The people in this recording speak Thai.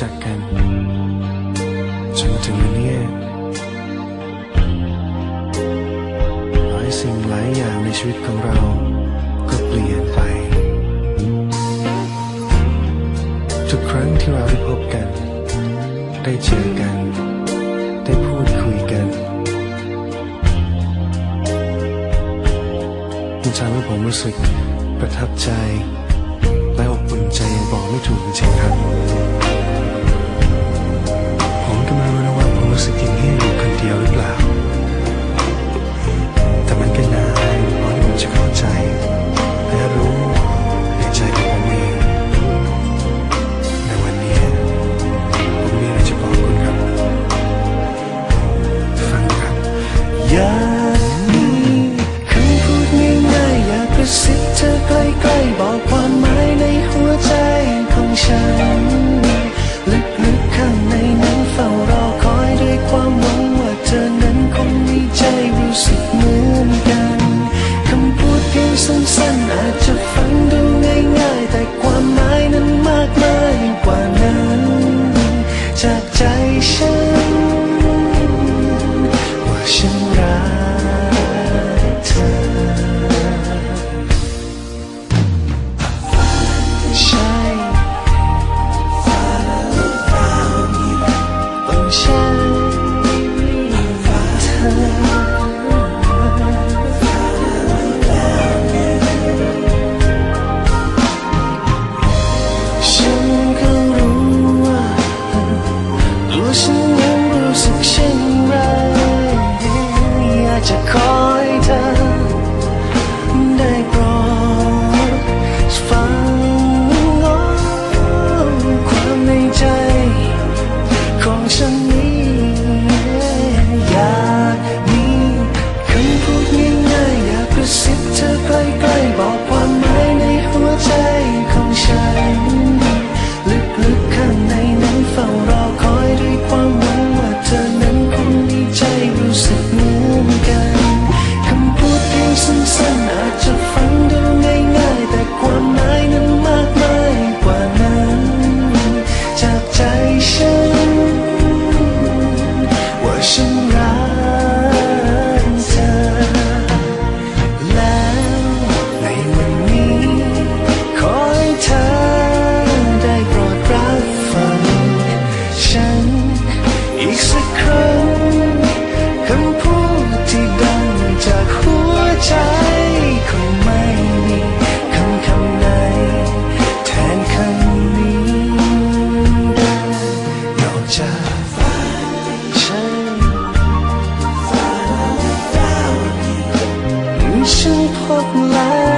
จักกันจนถึงวันเนี้ยหลายสิ่งหลายอย่างในชีวิตของเรา ก็เปลี่ยนไป ทุกครั้งที่เราได้พบกัน ได้เจอกัน ได้พูดคุยกันมันทำให้ผมรู้สึกประทับใจ และอบอุ่นใจยังบอกไม่ถูกจริงครับ อยากมีคำพูดง่ายๆอยากกระซิบเธอใกล้ๆบอกความหมายในหัวใจของฉัน ลึกๆข้างในนั้นเฝ้ารอคอยด้วยความหวังว่าเธอนั้นคงมีใจรู้สึกเหมือน ฉันยังรู้สึกเช่นไรอยากจะขอ love.